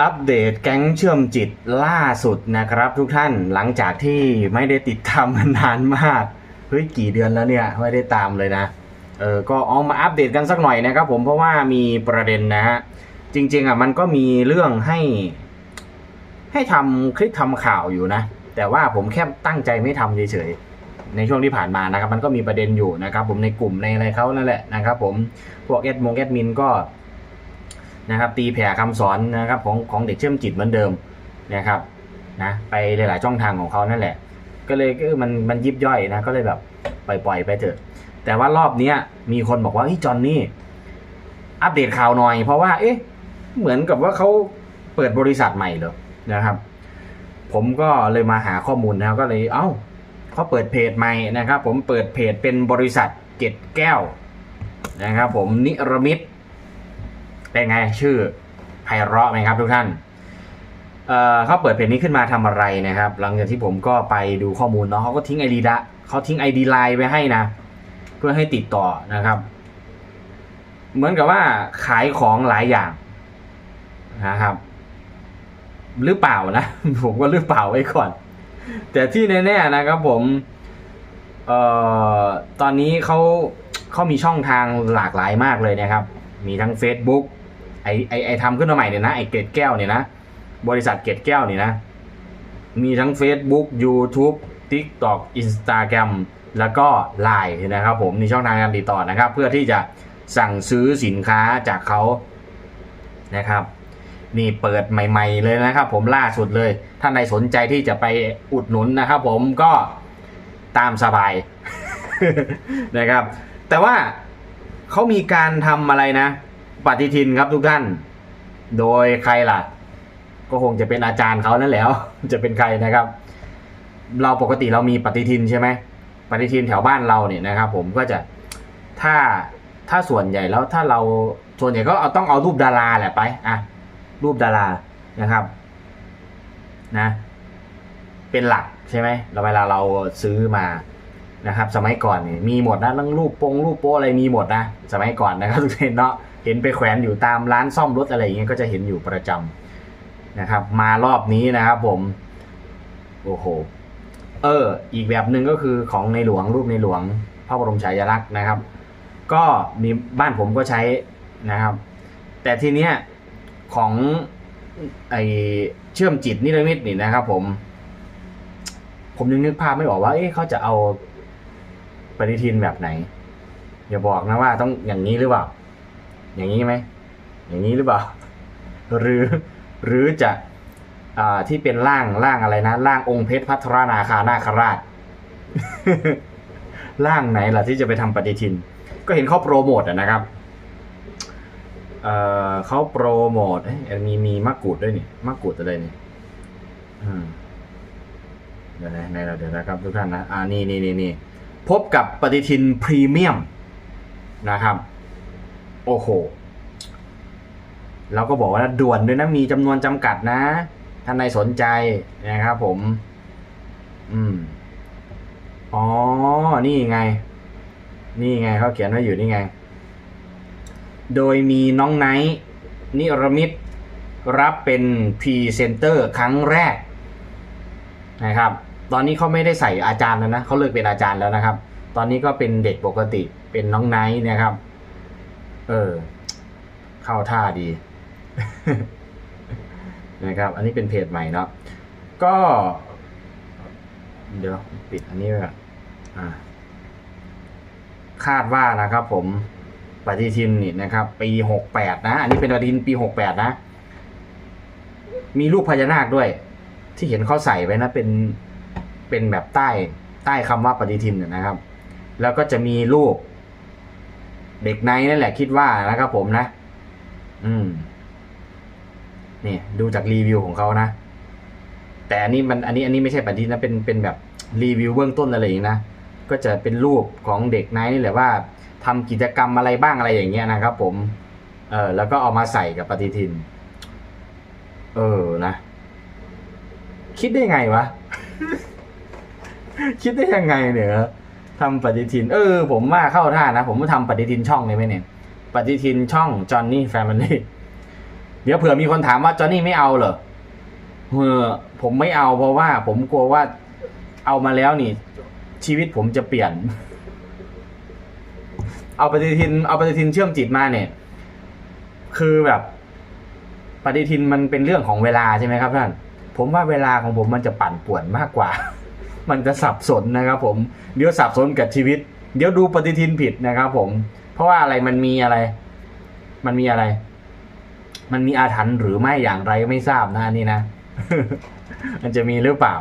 อัปเดตแก๊งเชื่อมจิตล่าสุดนะครับ ทุกท่านหลังจากที่ไม่ได้ติดตามมานานมากเฮ้ยกี่เดือนแล้วเนี่ยไม่ได้ตามเลยนะเออก็เอามาอัปเดตกันสักหน่อยนะครับผมเพราะว่ามีประเด็นนะฮะจริงๆอะมันก็มีเรื่องให้ ให้ทำคลิปทำข่าวอยู่นะ แต่ว่าผมแค่ตั้งใจไม่ทำเฉยๆในช่วงที่ผ่านมานะครับ มันก็มีประเด็นอยู่นะครับ ผมในกลุ่มในอะไรเขานั่นแหละนะครับ ผมพวกแอดมงแอดมินก็ นะครับ ตีแผ่คำสอนนะครับของของเด็กเชื่อมจิตเหมือนเดิมนะครับนะไปหลาย ๆ ช่องทางของเขานั่นแหละ ก็เลยก็มันมันยิบย่อยนะก็เลยแบบปล่อยปล่อยไปเถอะ แต่ว่ารอบเนี้ยมีคนบอกว่าเฮ้ยจอนนี่อัปเดตข่าวหน่อย เพราะว่า เอ๊ะ เหมือนกับว่าเขาเปิดบริษัทใหม่เหรอนะครับ ผมก็เลยมาหาข้อมูลนะครับก็เลยเอ้าเขาเปิดเพจใหม่นะครับ ผมเปิดเพจเป็นบริษัทเกตแก้วนะครับ ผมนิรมิต เป็นไงชื่อไพเราะไหมครับทุกท่านเเขาเปิดเพจนี้ขึ้นมาทำอะไรนะครับ หลังจากที่ผมก็ไปดูข้อมูลเนาะเขาก็ทิ้งไอดีดะเขาทิ้งไอดีไลน์ไว้ให้นะ เพื่อให้ติดต่อนะครับ เหมือนกับว่าขายของหลายอย่างนะครับ หรือเปล่านะ ผมก็หรือเปล่าไว้ก่อน แต่ที่แน่ๆนะครับผมเอ่อตอนนี้เขาเขามีช่องทางหลากหลายมากเลยนะครับ มีทั้ง Facebook ไอไอไอทำขึ้นมาใหม่เนี่ยนะไอเกตแก้วเนี่ยนะ บริษัทเกตแก้วเนี่ยนะ มีทั้ง Facebook YouTube TikTok Instagram แล้วก็ Line นะครับผมมีช่องทางการติดต่อนะครับ เพื่อที่จะสั่งซื้อสินค้าจากเขานะครับ นี่เปิดใหม่ ๆ เลยนะครับ ผมล่าสุดเลยถ้านใครสนใจที่จะไปอุดหนุนนะครับ ผมก็ตามสบายนะครับ แต่ว่าเขามีการทำอะไรนะ ปฏิทินครับทุกท่าน โดยใครล่ะ ก็คงจะเป็นอาจารย์เขานั่นแหล้วจะเป็นใครนะครับ เราปกติเรามีปฏิทินใช่ไหมปฏิทินแถวบ้านเราเนี่ยนะครับ ผมก็จะถ้าถ้าส่วนใหญ่แล้วถ้าเราส่วนใหญ่ก็เอาต้องเอารูปดาราแหละไปอะรูปดารานะครับ นะ เป็นหลักใช่ไหมเราเวลาเราซื้อมา นะครับ สมัยก่อนนี่มีหมดนะเรื่องรูปโปงรูปโป้อะไรมีหมดนะ สมัยก่อนนะครับทุกท่านเนาะเห็นไปแขวนอยู่ตามร้านซ่อมรถอะไรอย่างเงี้ยก็จะเห็นอยู่ประจำนะครับ มารอบนี้นะครับผมโอ้โหเออ อีกแบบหนึ่งก็คือของในหลวงรูปในหลวงพระบรมฉายาลักษณ์นะครับ ก็มีบ้านผมก็ใช้นะครับ แต่ทีเนี้ยของไอเชื่อมจิตนิรมิตนี่นะครับ ผม ผมยังนึกภาพไม่ออกว่า เอ๊ะเขาจะเอา ปฏิทินแบบไหน อย่าบอกนะว่าต้องอย่างนี้หรือเปล่า อย่างนี้ไหม อย่างนี้หรือเปล่า หรือหรือจะอ่าที่เป็นร่างร่างอะไรนะร่างองค์เพชรพัทรนาคานาคราชร่างไหนล่ะที่จะไปทำปฏิทิน ก็เห็นเขาโปรโมทนะครับเอ่อเขาโปรโมทมีมีมะกรูดด้วยนี่มะกรูดอะไรนี่อืมเดี๋ยวนะเราเดี๋ยวนะครับทุกท่านนะอ่านี่นี่นี่นี่ พบกับปฏิทินพรีเมียมนะครับ โอ้โหเราก็บอกว่าด่วนด้วยนะ มีจำนวนจำกัดนะ ท่านใดสนใจนะครับผม อืม อ๋อ นี่ไง นี่ไงเขาเขียนไว้อยู่นี่ไง โดยมีน้องไนท์นิรมิตรับเป็นพรีเซนเตอร์ครั้งแรกนะครับ ตอนนี้เขาไม่ได้ใส่อาจารย์แล้วนะเขาเลิกเป็นอาจารย์แล้วนะครับ ตอนนี้ก็เป็นเด็กปกติเป็นน้องไนท์นะครับ เออ เข้าท่าดีนะครับ อันนี้เป็นเพจใหม่เนาะก็ เดี๋ยวปิดอันนี้ไว้ก่อนคาดว่านะครับ ผมปฏิทินนี่นะครับ ปีหกแปดนะ อันนี้เป็นปฏิทินปีหกแปดนะ มีรูปพญานาคด้วย ที่เห็นเขาใส่ไว้นะ เป็น เป็นแบบใต้ใต้คำว่าปฏิทินน่ะนะครับ แล้วก็จะมีรูป เด็กในนั่นแหละคิดว่านะครับผมนะ อืมนี่ดูจากรีวิวของเขานะแต่อันนี้มันอันนี้อันนี้ไม่ใช่ปฏิทินนะเป็นเป็นแบบรีวิวเบื้องต้นอะไรอย่างนี้นะก็จะเป็นรูปของเด็กไนท์นี่แหละว่าทำกิจกรรมอะไรบ้างอะไรอย่างเงี้ยนะครับ ผมเออแล้วก็เอามาใส่กับปฏิทิน เออนะ คิดได้ไงวะ คิดได้ยังไงเนี่ยทำปฏิทิน เออ ผมว่าเข้าท่านะ ผมก็ทำปฏิทินช่องเลยไหมเนี่ย ปฏิทินช่องจอห์นนี่แฟมิลี่เดี๋ยวเผื่อมีคนถามว่าจอห์นนี่ไม่เอาเหรอเออผมไม่เอาเพราะว่า ผมกลัวว่าเอามาแล้วนี่ ชีวิตผมจะเปลี่ยน เอาปฏิทิน เอาปฏิทินเชื่อมจิตมาเนี่ย คือแบบปฏิทินมันเป็นเรื่องของเวลาใช่ไหมครับท่าน ผมว่าเวลาของผมมันจะปั่นป่วนมากกว่า มันจะสับสนนะครับผมเดี๋ยวสับสนกับชีวิต เดี๋ยวดูปฏิทินผิดนะครับผม เพราะว่าอะไรมันมีอะไร มันมีอะไร มันมีอาถรรพ์หรือไม่อย่างไรไม่ทราบนะอันนี้นะ มันจะมีหรือเปล่า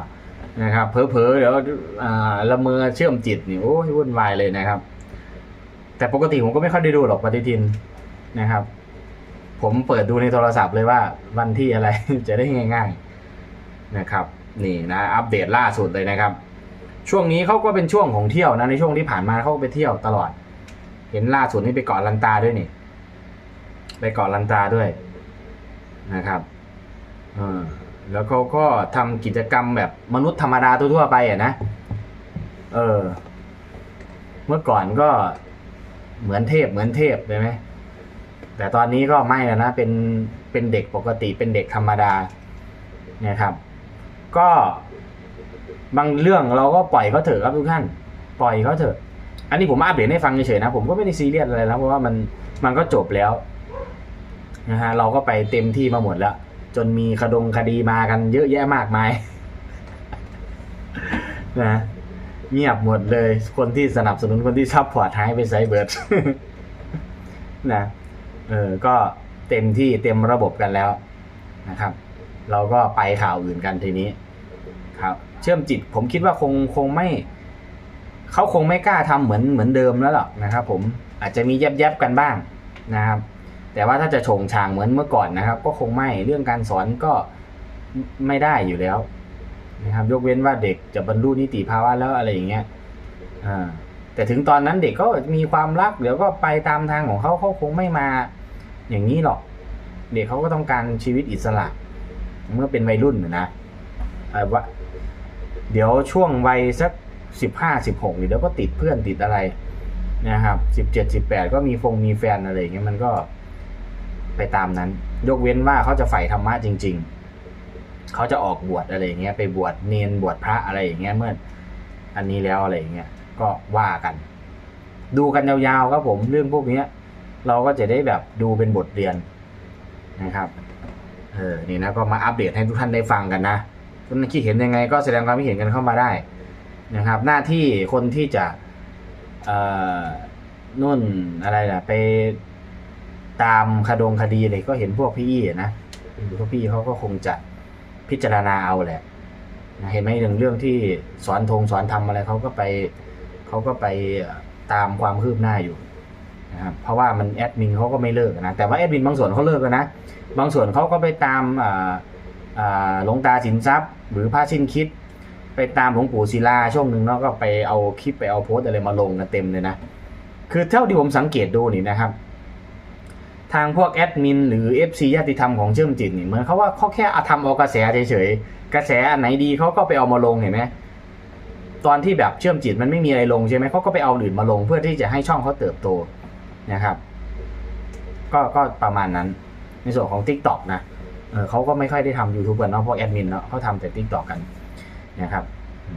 นะครับเพอเพอเดี๋ยวละเมอเชื่อมจิตนี่โอ้ยวุ่นวายเลยนะครับ แต่ปกติผมก็ไม่ค่อยได้ดูหรอกปฏิทินนะครับ ผมเปิดดูในโทรศัพท์เลยว่าวันที่อะไรจะได้ง่าย ๆนะครับ นี่นะอัปเดตล่าสุดเลยนะครับ ช่วงนี้เขาก็เป็นช่วงของเที่ยวนะในช่วงที่ผ่านมาเขาก็ไปเที่ยวตลอด เห็นล่าสุดนี่ไปเกาะลันตาด้วยนี่ ไปเกาะลันตาด้วยนะครับเออแล้วเขาก็ทำกิจกรรมแบบมนุษย์ธรรมดาทั่วๆไปอะนะ เออ เมื่อก่อนก็เหมือนเทพเหมือนเทพใช่ไหมแต่ตอนนี้ก็ไม่แล้วนะเป็นเป็นเด็กปกติเป็นเด็กธรรมดานี่ยครับ ก็บางเรื่องเราก็ปล่อยเขาเถอะครับทุกท่าน ปล่อยเขาเถอะ อันนี้ผมอัปเดตให้ฟังเฉยๆนะ ผมก็ไม่ได้ซีเรียสอะไรนะเพราะว่ามันมันก็จบแล้วนะฮะเราก็ไปเต็มที่มาหมดแล้ว จนมีคดงคดีมากันเยอะแยะมากมายนะเงียบหมดเลย คนที่สนับสนุนคนที่ซัพพอร์ตหายไปไซเบิร์ดนะเออก็เต็มที่เต็มระบบกันแล้วนะครับ เราก็ไปข่าวอื่นกันทีนี้ ครับเชื่อมจิตผมคิดว่าคงคงไม่เขาคงไม่กล้าทำเหมือนเหมือนเดิมแล้วหรอกนะครับ ผมอาจจะมีแยบแยบกันบ้างนะครับ แต่ว่าถ้าจะโฉงฉางเหมือนเมื่อก่อนนะครับ ก็คงไม่เรื่องการสอนก็ไม่ได้อยู่แล้วนะครับ ยกเว้นว่าเด็กจะบรรลุนิติภาวะแล้วอะไรอย่างเงี้ยอ่าแต่ถึงตอนนั้นเด็กก็มีความรักเดี๋ยวก็ไปตามทางของเขาเขาคงไม่มาอย่างนี้หรอก เด็กเขาก็ต้องการชีวิตอิสระ เมื่อเป็นวัยรุ่นนะอ่ว่า เดี๋ยวช่วงวัยสักสิบห้าสิบหกเดี๋ยวก็ติดเพื่อนติดอะไรนะครับสิบเจ็ดสิบแปดก็มีฟงมีแฟนอะไรอย่างเงี้ยมันก็ไปตามนั้น ยกเว้นว่าเขาจะใฝ่ธรรมะจริง ๆ เขาจะออกบวชอะไรอย่างเงี้ยไปบวชเนนบวชพระอะไรอย่างเงี้ยเมื่ออันนี้แล้วอะไรอย่างเงี้ยก็ว่ากัน ดูกันยาวๆครับผมเรื่องพวกเนี้ย เราก็จะได้แบบดูเป็นบทเรียนนะครับเออนี่นะก็มาอัปเดตให้ทุกท่านได้ฟังกันนะ ท่านคิดเห็นยังไง ก็แสดงความคิดเห็นกันเข้ามาได้นะครับ หน้าที่คนที่จะนุ่นอะไรล่ะไปตามคดงคดีเลยก็เห็นพวกพี่นะพวกพี่เขาก็คงจะพิจารณาเอาแหละนะเห็นไหมเรื่องเรื่องที่สอนธงสอนธรรมอะไรเขาก็ไปเขาก็ไปตามความคืบหน้าอยู่นะครับเพราะว่ามันแอดมินเขาก็ไม่เลิกนะแต่ว่าแอดมินบางส่วนเขาเลิกแล้วนะบางส่วนเขาก็ไปตามอ่าอ่า หลวงตาสินทรัพย์ หรือพระชินคิด ไปตามหลวงปู่ศิลาช่วงหนึ่งเนาะก็ไปเอาคลิปไปเอาโพสอะไรมาลงกันเต็มเลยนะ คือเท่าที่ผมสังเกตดูนี่นะครับ ทางพวกแอดมินหรือ FC ญาติธรรมของเชื่อมจิตนี่เหมือนเขาว่าเขาแค่อาทำเอากระแสเฉยๆกระแสอันไหนดีเขาก็ไปเอามาลงเห็นไหมตอนที่แบบเชื่อมจิตมันไม่มีอะไรลงใช่ไหมเขาก็ไปเอาอื่นมาลงเพื่อที่จะให้ช่องเขาเติบโตนะครับ ก็ก็ประมาณนั้นในส่วนของ Tik t o อกนะ เขาก็ไม่ค่อยได้ทำ YouTube กันเนาะเพราะแอดมินเนาะเขาทำแต่ Tik t o อกกันนะครับ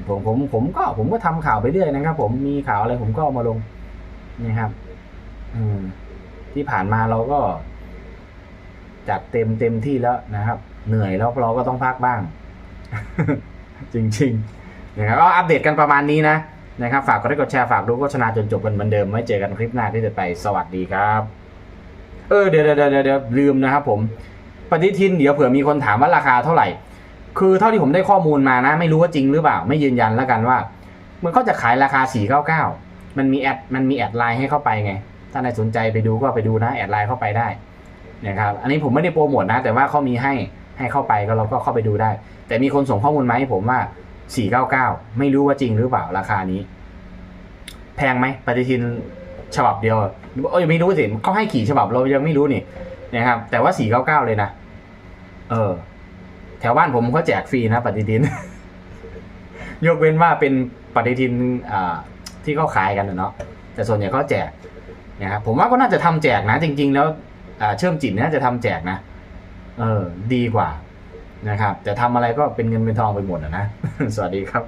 ผมผมผมก็ผมก็ทำข่าวไปเรื่อยนะครับ ผมมีข่าวอะไรผมก็เอามาลงนะครับอืมที่ผ่านมาเราก็จัดเต็มเต็มที่แล้วนะครับ เหนื่อยแล้วเราก็ต้องพักบ้าง จริงๆนะครับก็อัปเดตกันประมาณนี้นะนะครับ ฝากกดไลค์กดแชร์ฝากดูโฆษณาจนจบกันเหมือนเดิมไว้เจอกันคลิปหน้าที่จะไปสวัสดีครับ เออเดี๋ยวเดี๋ยวเดี๋ยวเดี๋ยวลืมนะครับผม ปฏิทินเดี๋ยวเผื่อมีคนถามว่าราคาเท่าไหร่ คือเท่าที่ผมได้ข้อมูลมานะ ไม่รู้ว่าจริงหรือเปล่า ไม่ยืนยันแล้วกันว่า มันเขาจะขายราคา 499 มันมีแอดมันมีแอดไลน์ให้เข้าไปไง ถ้าใครสนใจไปดูก็ไปดูนะแอดไลน์เข้าไปได้นะครับอันนี้ผมไม่ได้โปรโมทนะ แต่ว่าเขามีให้ให้เข้าไปก็เราก็เข้าไปดูได้ แต่มีคนส่งข้อมูลมาให้ผมว่า 499 ไม่รู้ว่าจริงหรือเปล่าราคานี้ แพงไหมปฏิทินฉบับเดียวเอ้ยไม่รู้สิเขาให้กี่ฉบับเรายังไม่รู้นี่นะครับแต่ว่าสี่เก้าเก้าเลยนะ เออ แถวบ้านผมเขาแจกฟรีนะปฏิทิน ยกเว้นว่าเป็นปฏิทินอ่าที่เขาขายกันเนาะแต่ส่วนใหญ่เขาแจกนะครับผมว่าก็น่าจะทำแจกนะ จริง ๆ แล้วอ่าเชื่อมจิตน่าจะทำแจกนะ เออ ดีกว่านะครับ แต่ทำอะไรก็เป็นเงินเป็นทองไปหมดนะ สวัสดีครับ